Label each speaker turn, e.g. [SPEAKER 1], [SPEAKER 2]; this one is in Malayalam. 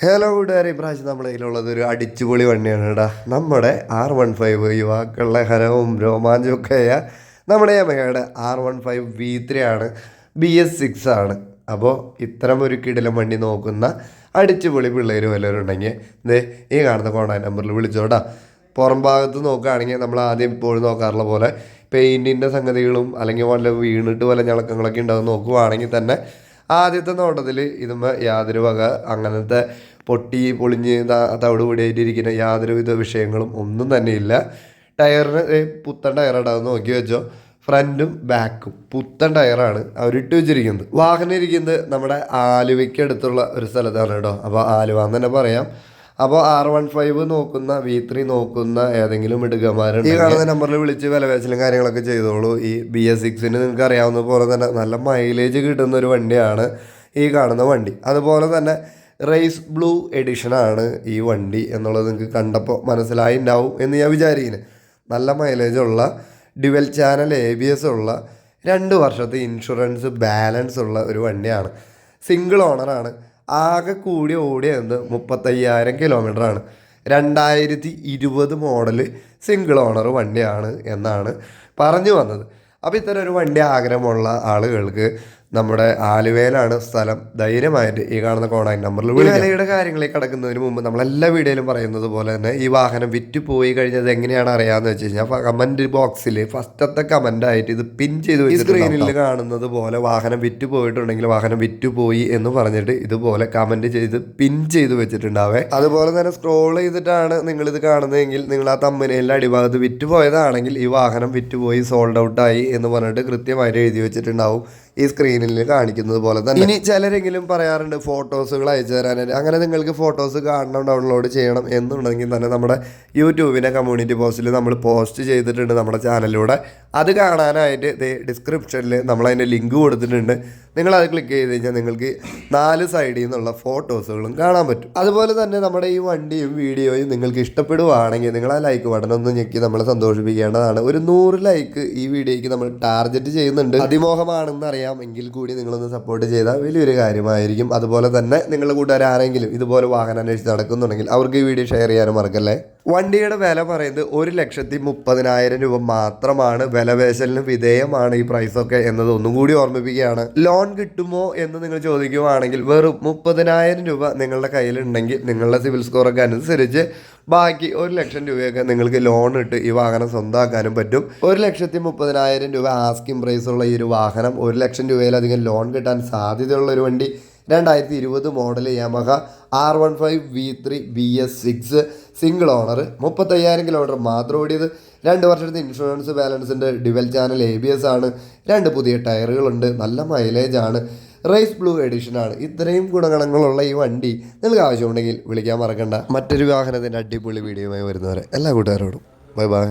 [SPEAKER 1] ഹലോ കൂട്ടുകാരെ. ഇപ്രാവശ്യം നമ്മുടെ കയ്യിലുള്ളത് ഒരു അടിച്ചുപൊളി വണ്ടിയാണ് കേട്ടോ. നമ്മുടെ ആർ വൺ ഫൈവ് യുവാക്കളുടെ ഹരവും ആയ നമ്മുടെ യമഹയുടെ R one five V three ആണ് ബി എസ് സിക്സ് ആണ്. അപ്പോൾ ഇത്തരം ഒരു കിടിലം വണ്ടി നോക്കുന്ന അടിച്ചുപൊളി പിള്ളേർ വല്ലവരും ഉണ്ടെങ്കിൽ ദേ ഈ കാണുന്ന കോൺടാക്ട് നമ്പറിൽ വിളിച്ചോട്ടാ പുറം ഭാഗത്ത് നോക്കുകയാണെങ്കിൽ നമ്മൾ ആദ്യം ഇപ്പോഴും നോക്കാറുള്ള പോലെ പെയിന്റിന്റെ സംഗതികളും അല്ലെങ്കിൽ വല്ല വീണിട്ട് വല്ല ഞളക്കങ്ങളൊക്കെ ഉണ്ടാകും നോക്കുകയാണെങ്കിൽ തന്നെ ആദ്യത്തെ നോട്ടത്തിൽ ഇതുമ്പോൾ യാതൊരു വക അങ്ങനത്തെ പൊട്ടി പൊളിഞ്ഞ് തവിട് പൊടിയായിട്ടിരിക്കുന്ന യാതൊരുവിധ വിഷയങ്ങളും ഒന്നും തന്നെ ഇല്ല. ടയറിന് പുത്തൻ ടയറാണ് നോക്കി വെച്ചോ. ഫ്രണ്ടും ബാക്കും പുത്തൻ ടയറാണ് അവരിട്ട് വെച്ചിരിക്കുന്നത്. വാഹനം ഇരിക്കുന്നത് നമ്മുടെ ആലുവയ്ക്ക് അടുത്തുള്ള ഒരു സ്ഥലത്താണ് കേട്ടോ. അപ്പോൾ ആലുവ എന്ന് തന്നെ പറയാം. അപ്പോൾ ആർ വൺ ഫൈവ് നോക്കുന്ന വി ത്രീ നോക്കുന്ന ഏതെങ്കിലും ഇടുകമാരുണ്ട് ഈ കാണുന്ന നമ്പറിൽ വിളിച്ച് വിലപേശലും കാര്യങ്ങളൊക്കെ ചെയ്തോളൂ. ഈ ബി എസ് സിക്സിന് നിങ്ങൾക്ക് അറിയാവുന്ന പോലെ തന്നെ നല്ല മൈലേജ് കിട്ടുന്ന ഒരു വണ്ടിയാണ് ഈ കാണുന്ന വണ്ടി. അതുപോലെ തന്നെ റേസ് ബ്ലൂ എഡിഷനാണ് ഈ വണ്ടി എന്നുള്ളത് നിങ്ങൾക്ക് കണ്ടപ്പോൾ മനസ്സിലായി ഉണ്ടാവും എന്ന് ഞാൻ വിചാരിക്കുന്നു. നല്ല മൈലേജ് ഉള്ള dual channel A B S ഉള്ള രണ്ട് വർഷത്തെ ഇൻഷുറൻസ് ബാലൻസ് ഉള്ള ഒരു വണ്ടിയാണ്. സിംഗിൾ ഓണറാണ് ആകെ കൂടി ഓടിയത് മുപ്പത്തയ്യായിരം കിലോമീറ്റർ ആണ്. രണ്ടായിരത്തി ഇരുപത് മോഡൽ സിംഗിൾ ഓണർ വണ്ടിയാണ് എന്നാണ് പറഞ്ഞു വന്നത്. അപ്പോൾ ഇത്തരം ഒരു വണ്ടി ആഗ്രഹമുള്ള ആളുകൾക്ക് നമ്മുടെ ആലുവയിലാണ് സ്ഥലം. ധൈര്യമായിട്ട് ഈ കാണുന്ന കോൺടാക്ട് നമ്പറിൽ വിലയുടെ കാര്യങ്ങളിലേക്ക് കടക്കുന്നതിന് മുമ്പ് നമ്മളെല്ലാ വീഡിയോയിലും പറയുന്നത് പോലെ തന്നെ ഈ വാഹനം വിറ്റ് പോയി കഴിഞ്ഞത് എങ്ങനെയാണ് അറിയാമെന്ന് വെച്ച് കഴിഞ്ഞാൽ കമന്റ് ബോക്സിൽ ഫസ്റ്റത്തെ കമന്റ് ആയിട്ട് ഇത് പിൻ ചെയ്ത് സ്ക്രീനിൽ കാണുന്നത് പോലെ വാഹനം വിറ്റ് പോയിട്ടുണ്ടെങ്കിൽ വാഹനം വിറ്റ് പോയി എന്ന് പറഞ്ഞിട്ട് ഇതുപോലെ കമന്റ് ചെയ്ത് പിൻ ചെയ്ത് വെച്ചിട്ടുണ്ടാവേ. അതുപോലെ തന്നെ സ്ക്രോൾ ചെയ്തിട്ടാണ് നിങ്ങളിത് കാണുന്നതെങ്കിൽ നിങ്ങൾ ആ തമ്മനയിലെ അടിഭാഗത്ത് വിറ്റ് പോയതാണെങ്കിൽ ഈ വാഹനം വിറ്റ് പോയി സോൾഡ് ഔട്ടായി എന്ന് പറഞ്ഞിട്ട് കൃത്യമായിട്ട് എഴുതി വെച്ചിട്ടുണ്ടാവും. ഈ സ്ക്രീനിൽ കാണിക്കുന്നത് പോലെ തന്നെ. ഇനി ചിലരെങ്കിലും പറയാറുണ്ട് ഫോട്ടോസുകൾ അയച്ചു തരാനായിട്ട് അങ്ങനെ നിങ്ങൾക്ക് ഫോട്ടോസ് കാണണം ഡൗൺലോഡ് ചെയ്യണം എന്നുണ്ടെങ്കിൽ തന്നെ നമ്മുടെ യൂട്യൂബിന്റെ കമ്മ്യൂണിറ്റി പോസ്റ്റിൽ നമ്മൾ പോസ്റ്റ് ചെയ്തിട്ടുണ്ട് നമ്മുടെ ചാനലിലൂടെ അത് കാണാനായിട്ട് ഡിസ്ക്രിപ്ഷനിൽ നമ്മൾ അതിന്റെ ലിങ്ക് കൊടുത്തിട്ടുണ്ട്. നിങ്ങൾ അത് ക്ലിക്ക് ചെയ്ത് കഴിഞ്ഞാൽ നിങ്ങൾക്ക് നാല് സൈഡിൽ നിന്നുള്ള ഫോട്ടോസുകളും കാണാൻ പറ്റും. അതുപോലെ തന്നെ നമ്മുടെ ഈ വണ്ടിയും വീഡിയോയും നിങ്ങൾക്ക് ഇഷ്ടപ്പെടുവാണെങ്കിൽ നിങ്ങൾ ആ ലൈക്ക് ബട്ടൺ ഒന്ന് ഞെക്കി നമ്മളെ സന്തോഷിപ്പിക്കേണ്ടതാണ്. ഒരു നൂറ് ലൈക്ക് ഈ വീഡിയോയ്ക്ക് നമ്മൾ ടാർഗറ്റ് ചെയ്യുന്നുണ്ട്. അതിമോഹമാണെന്ന് അറിയാം. എങ്കിൽ കൂടി നിങ്ങളൊന്ന് സപ്പോർട്ട് ചെയ്താൽ വലിയൊരു കാര്യമായിരിക്കും. അതുപോലെ തന്നെ നിങ്ങളുടെ കൂട്ടുകാർ ആരെങ്കിലും ഇതുപോലെ വാഹനം അന്വേഷിച്ച് നടക്കുന്നുണ്ടെങ്കിൽ അവർക്ക് ഈ വീഡിയോ ഷെയർ ചെയ്യാനും മറക്കല്ലേ? വണ്ടിയുടെ വില പറയുന്നത് ഒരു ലക്ഷത്തി മുപ്പതിനായിരം രൂപ മാത്രമാണ്. വിലപേശലിന് വിധേയമാണ് ഈ പ്രൈസൊക്കെ എന്നത് ഒന്നും കൂടി ഓർമ്മിപ്പിക്കുകയാണ്. ലോൺ കിട്ടുമോ എന്ന് നിങ്ങൾ ചോദിക്കുവാണെങ്കിൽ വെറും മുപ്പതിനായിരം രൂപ നിങ്ങളുടെ കയ്യിലുണ്ടെങ്കിൽ നിങ്ങളുടെ സിവിൽ സ്കോറൊക്കെ അനുസരിച്ച് ബാക്കി ഒരു ലക്ഷം രൂപയൊക്കെ നിങ്ങൾക്ക് ലോൺ ഇട്ട് ഈ വാഹനം സ്വന്തമാക്കാനും പറ്റും. ഒരു ലക്ഷത്തി മുപ്പതിനായിരം രൂപ ആസ്കിംഗ് പ്രൈസ് ഉള്ള ഈ ഒരു വാഹനം ഒരു ലക്ഷം രൂപയിലധികം ലോൺ കിട്ടാൻ സാധ്യതയുള്ള ഒരു വണ്ടി. രണ്ടായിരത്തി ഇരുപത് model Yamaha R one five V three B S six single owner മുപ്പത്തയ്യായിരം കിലോമീറ്റർ മാത്രം ഓടിയത്. രണ്ട് വർഷത്തെ insurance ബാലൻസിന്റെ dual channel A B S ആണ്. രണ്ട് പുതിയ ടയറുകളുണ്ട് നല്ല മൈലേജ് ആണ്. റേസ് ബ്ലൂ എഡിഷൻ ആണ് ഇത്രയും ഗുണഗണങ്ങളുള്ള ഈ വണ്ടി നിങ്ങൾക്ക് ആവശ്യമുണ്ടെങ്കിൽ വിളിക്കാൻ മറക്കണ്ട. മറ്റൊരു വാഹനത്തിന്റെ അടിപൊളി വീഡിയോയുമായി വരുന്നവരെ എല്ലാ കൂട്ടുകാരോടും. Bye bye.